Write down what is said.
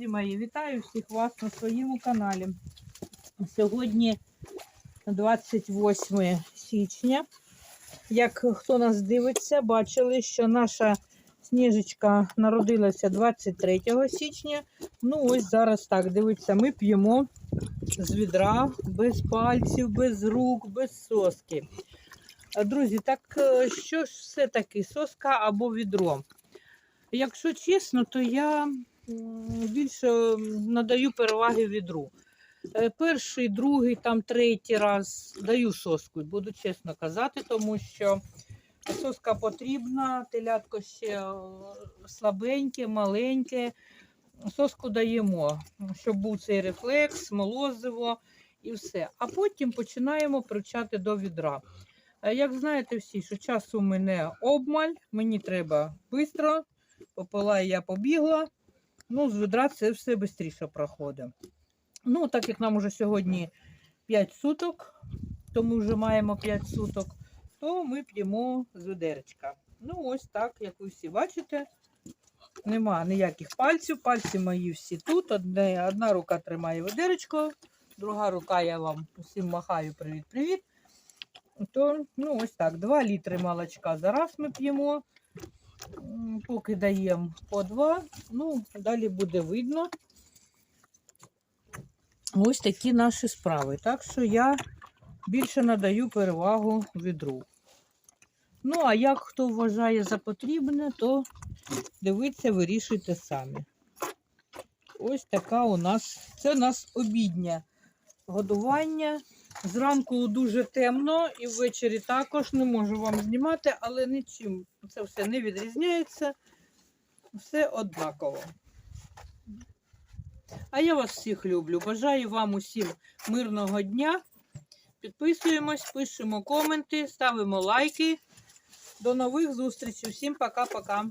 Друзі мої, вітаю всіх вас на своєму каналі. Сьогодні 28 січня. Як хто нас дивиться, бачили, що наша сніжечка народилася 23 січня. Ну, ось зараз так, дивіться, ми п'ємо з відра, без пальців, без рук, без соски. Друзі, так е, що ж все-таки соска або відро? Якщо чесно, то я більше надаю переваги відру. Е, Перший, другий, там третій раз даю соску, буду чесно казати, тому що соска потрібна, телятко ще е, слабеньке, маленьке. Соску даємо, щоб був цей рефлекс, молозиво і все. А потім починаємо привчати до відра. Е, Як знаєте всі, що часу мене обмаль, мені треба швидко, попила я побігла. Ну, з відра це все швидше проходить. Ну, так як нам уже сьогодні 5 суток, то ми вже маємо 5 суток, то ми п'ємо з відеречка. Ну, ось так, як ви всі бачите, нема ніяких пальців. Пальці мої всі тут. Одне, одна рука тримає ведеречко, друга рука я вам усім махаю привіт-привіт. То, ну, ось так, 2 літри молочка зараз ми п'ємо. Поки даємо по 2, ну, далі буде видно. Ось такі наші справи. Так що я більше надаю перевагу відру. Ну, а як хто вважає за потрібне, то дивіться, вирішуйте самі. Ось така у нас, це у нас обідня годування. Зранку дуже темно і ввечері також не можу вам знімати, але нічим це все не відрізняється. Все однаково. А я вас всіх люблю. Бажаю вам усім мирного дня. Підписуємось, пишемо коменти, ставимо лайки. До нових зустрічей. Всім пока-пока.